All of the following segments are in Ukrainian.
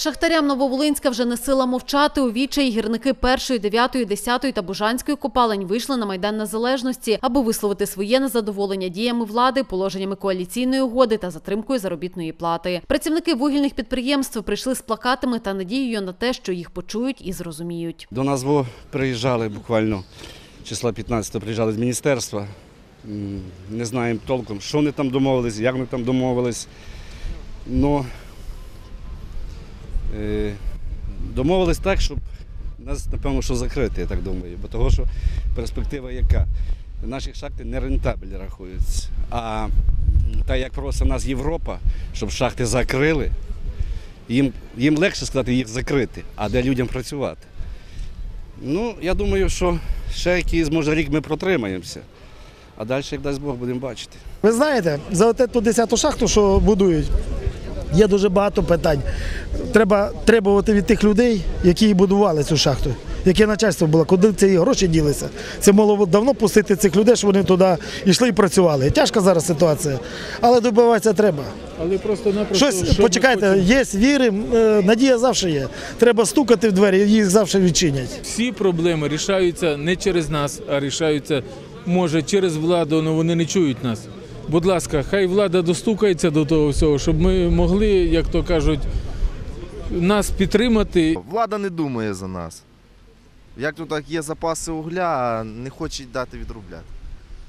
Шахтарям Нововолинська вже не сила мовчати. У відчаї гірники першої, дев'ятої, десятої та Бужанської копалень вийшли на майдан незалежності, аби висловити своє незадоволення діями влади, положеннями коаліційної угоди та затримкою заробітної плати. Працівники вугільних підприємств прийшли з плакатами та надією на те, що їх почують і зрозуміють. До нас приїжджали буквально числа 15 приїжджали з міністерства. Не знаємо толком, що вони там домовились, як вони там домовились. Е, домовились так, щоб нас, напевно, що закрити, я так думаю. Бо того, що перспектива яка? Наші шахти не рентабельні рахуються. А так як просить нас Європа, щоб шахти закрили, їм, їм легше сказати їх закрити, а де людям працювати. Ну, я думаю, що ще якийсь, може, рік ми протримаємося, а далі, як дасть Бог, будемо бачити. Ви знаєте, за ту 10-ту шахту, що будують, є дуже багато питань. Треба требувати від тих людей, які будували цю шахту, яке начальство було, куди ці гроші ділися. Це мало давно пустити цих людей, щоб вони туди йшли і працювали. Тяжка зараз ситуація, але добиватися треба. Але просто-напросто... Щось, що почекайте, хочемо- є, віримо, е, надія завжди є. Треба стукати в двері, їх завжди відчинять. Всі проблеми рішаються не через нас, а рішаються, може, через владу, але вони не чують нас. Будь ласка, хай влада достукається до того всього, щоб ми могли, як то кажуть, нас підтримати. Влада не думає за нас. Як тут так є запаси угля, а не хочуть дати відробляти.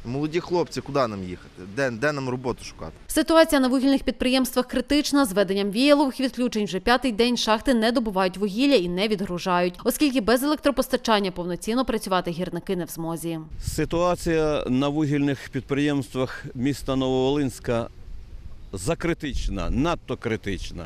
Молоді хлопці, куди нам їхати? Де, де нам роботу шукати? Ситуація на вугільних підприємствах критична. З веденням віялових відключень вже п'ятий день шахти не добувають вугілля і не відгружають, оскільки без електропостачання повноцінно працювати гірники не в змозі. Ситуація на вугільних підприємствах міста Нововолинська закритична, надто критична.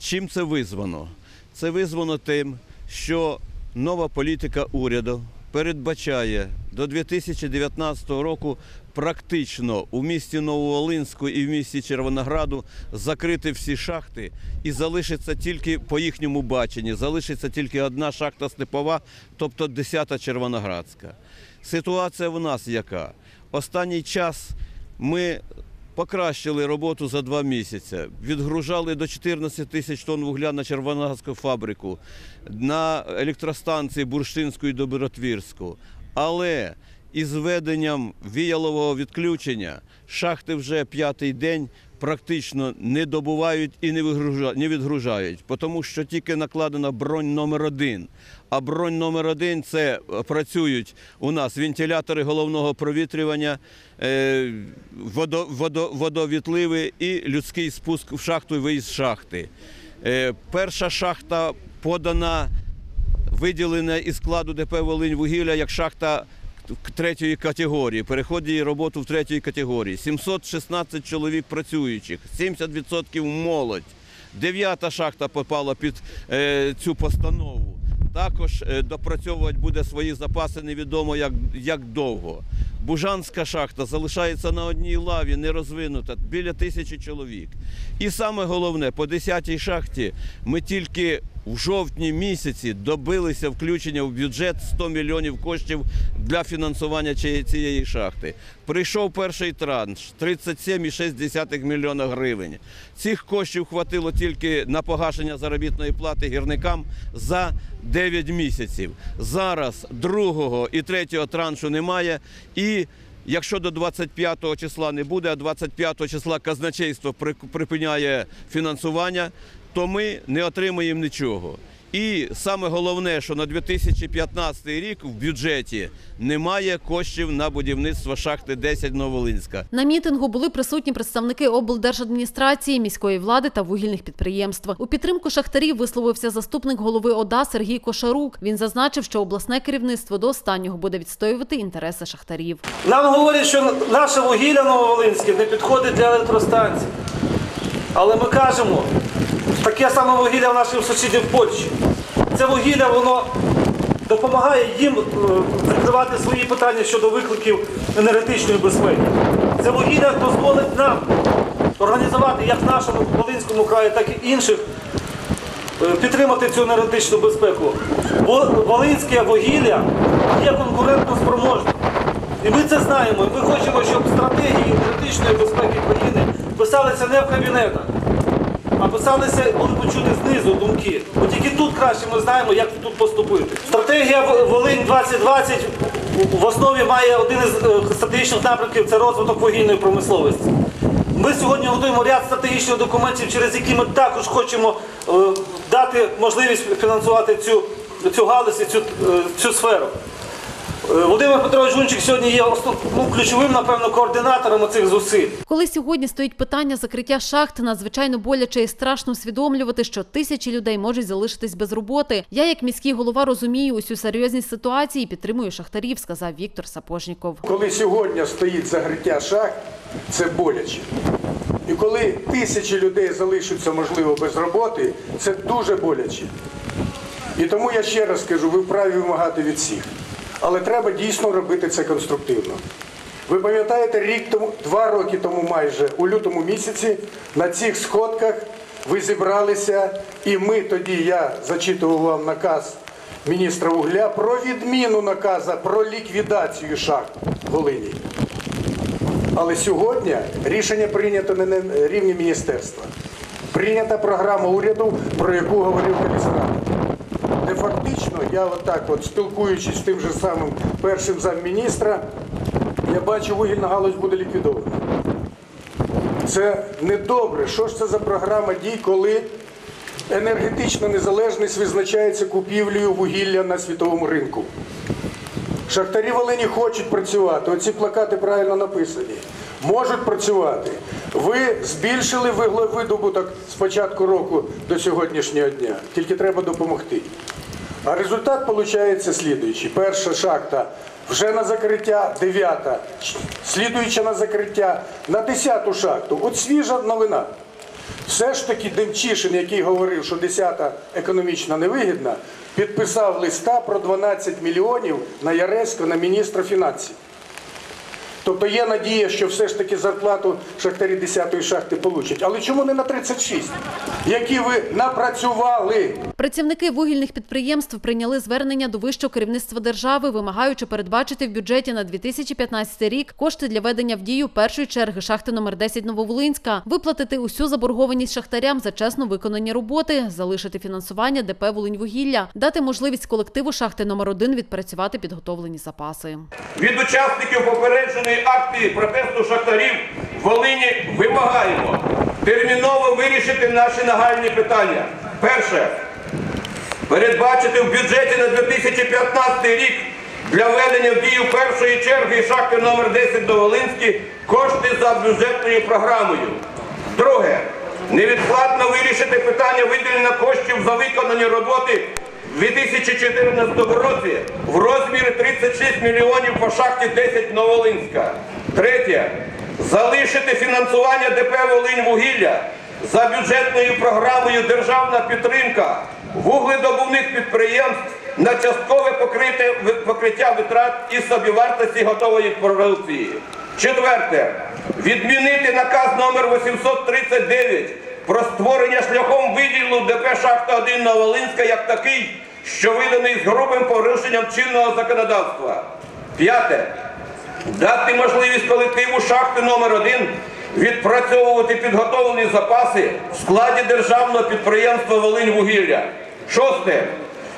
Чим це визвано? Це визвано тим, що нова політика уряду передбачає до 2019 року практично у місті Нововолинську і в місті Червонограду закрити всі шахти і залишиться тільки по їхньому баченні, залишиться тільки одна шахта степова, тобто 10-та Червоноградська. Ситуація в нас яка? Останній час ми покращили роботу за два місяці. Відгружали до 14 тисяч тонн вугля на Червоноградську фабрику, на електростанції Бурштинську і Добротвірську. Але із введенням віялового відключення шахти вже п'ятий день практично не добувають і не відгружають, тому що тільки накладена бронь номер один. А бронь номер один це е, працюють у нас вентилятори головного провітрювання, е, водо, водо, водовітливи і людський спуск в шахту і виїзд шахти. Е, Перша шахта подана, виділена із складу ДП Волинь вугілля як шахта третьої категорії, переходить роботу в третій категорії. 716 чоловік працюючих, 70% молодь. Дев'ята шахта попала під е, цю постанову. Також е, допрацьовувати буде свої запаси невідомо як, як довго. Бужанська шахта залишається на одній лаві, не розвинута, біля тисячі чоловік. І саме головне, по 10-й шахті ми тільки в жовтні місяці добилися включення в бюджет 100 мільйонів коштів для фінансування цієї- шахти. Прийшов перший транш 37,6 мільйона гривень. Цих коштів хватило тільки на погашення заробітної плати гірникам за 9 місяців. Зараз другого і третього траншу немає. І якщо до 25 числа не буде, а 25 числа казначейство припиняє фінансування, то ми не отримаємо нічого. І саме головне, що на 2015 рік в бюджеті немає коштів на будівництво шахти 10 Новолинська. На мітингу були присутні представники облдержадміністрації, міської влади та вугільних підприємств. У підтримку шахтарів висловився заступник голови ОДА Сергій Кошарук. Він зазначив, що обласне керівництво до останнього буде відстоювати інтереси шахтарів. Нам говорять, що наше вугілля Нововолинське не підходить для електростанцій. Але ми кажемо, таке саме вугілля в наших сусідів в Польщі. Це вугілля, воно допомагає їм е, закривати свої питання щодо викликів енергетичної безпеки. Це вугілля дозволить нам організувати як в нашому Волинському краї, так і інших е, підтримати цю енергетичну безпеку. Во- Волинське вугілля є конкурентно спроможним. І ми це знаємо. Ми хочемо, щоб стратегії енергетичної безпеки країни писалися не в кабінетах, а писалися, були почути знизу думки. Бо тільки тут краще ми знаємо, як тут поступити. Стратегія Волинь 2020 в основі має один із е, стратегічних напрямків це розвиток вугільної промисловості. Ми сьогодні готуємо ряд стратегічних документів, через які ми також хочемо е, дати можливість фінансувати цю, цю галузь і цю, е, цю сферу. Е, Володимир Петрович Гунчик сьогодні є ну, ключовим, напевно, координатором цих зусиль. Коли сьогодні стоїть питання закриття шахт, надзвичайно боляче і страшно усвідомлювати, що тисячі людей можуть залишитись без роботи. Я, як міський голова, розумію усю серйозність ситуації і підтримую шахтарів, сказав Віктор Сапожніков. Коли сьогодні стоїть закриття шахт, це боляче. І коли тисячі людей залишаться, можливо, без роботи, це дуже боляче. І тому я ще раз скажу, ви вправі вимагати від всіх. Але треба дійсно робити це конструктивно. Ви пам'ятаєте, рік тому, два роки тому майже, у лютому місяці, на цих сходках ви зібралися, і ми тоді, я зачитував вам наказ міністра вугля про відміну наказа про ліквідацію шахт Волині. Але сьогодні рішення прийнято не на рівні міністерства. Прийнята програма уряду, про яку говорив Калістрат. Де фактично, я отак, от спілкуючись з тим же самим першим замміністра, я бачу, вугільна галузь буде ліквідована. Це недобре. Що ж це за програма дій, коли енергетична незалежність визначається купівлею вугілля на світовому ринку? Шахтарі Волині хочуть працювати. Оці плакати правильно написані. Можуть працювати. Ви збільшили вуглевидобуток з початку року до сьогоднішнього дня. Тільки треба допомогти. А результат виходить слідуючий. Перша шахта вже на закриття, дев'ята, слідуюча на закриття, на десяту шахту. От свіжа новина. Все ж таки Демчишин, який говорив, що 10-та економічно невигідна, підписав листа про 12 мільйонів на Яресько, на міністра фінансів. Тобто є надія, що все ж таки зарплату шахтарі 10-ї шахти получать. Але чому не на 36, які ви напрацювали? Працівники вугільних підприємств прийняли звернення до вищого керівництва держави, вимагаючи передбачити в бюджеті на 2015 рік кошти для ведення в дію першої черги шахти номер 10 Нововолинська, виплатити усю заборгованість шахтарям за чесно виконані роботи, залишити фінансування ДП «Волиньвугілля», дати можливість колективу шахти номер 1 відпрацювати підготовлені запаси. Від учасників попередженої акції протесту шахтарів в Волині вимагаємо терміново вирішити наші нагальні питання. Перше. Передбачити в бюджеті на 2015 рік для введення в дію першої черги шахти номер 10 до Волинській кошти за бюджетною програмою. Друге. Невідкладно вирішити питання виділення коштів за виконані роботи 2014 році в розмірі 36 мільйонів по шахті 10 Новолинська. Третє. Залишити фінансування ДП «Волиньвугілля» за бюджетною програмою Державна підтримка вугледобувних підприємств на часткове покриття витрат із собівартості готової продукції. Четверте. Відмінити наказ номер 839 про створення шляхом виділу ДП Шахта 1 Новолинська як такий, що виданий з грубим порушенням чинного законодавства. П'яте. Дати можливість колективу шахти номер 1 відпрацьовувати підготовлені запаси в складі державного підприємства Волиньвугілля. Шосте.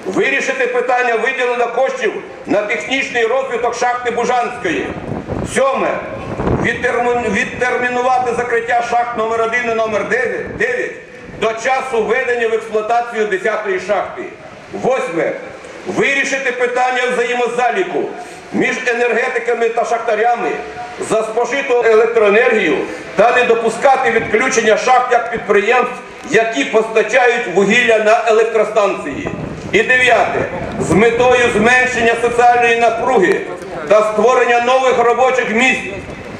Вирішити питання виділення коштів на технічний розвиток шахти Бужанської. Сьоме. Відтермінувати закриття шахт номер 1 і номер 9, 9 до часу введення в експлуатацію 10-ї шахти. Восьме. Вирішити питання взаємозаліку між енергетиками та шахтарями за спожиту електроенергію та не допускати відключення шахт як підприємств, які постачають вугілля на електростанції. І дев'яте. З метою зменшення соціальної напруги та створення нових робочих місць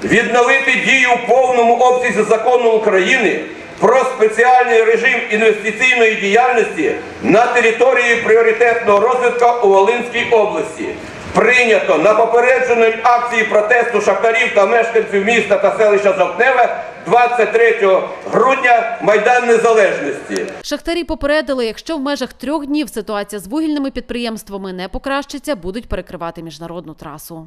відновити дію в повному обсязі закону України про спеціальний режим інвестиційної діяльності на території пріоритетного розвитку у Волинській області. Прийнято на попередженій акції протесту шахтарів та мешканців міста та селища Жовтневе 23 грудня Майдан Незалежності. Шахтарі попередили, якщо в межах трьох днів ситуація з вугільними підприємствами не покращиться, будуть перекривати міжнародну трасу.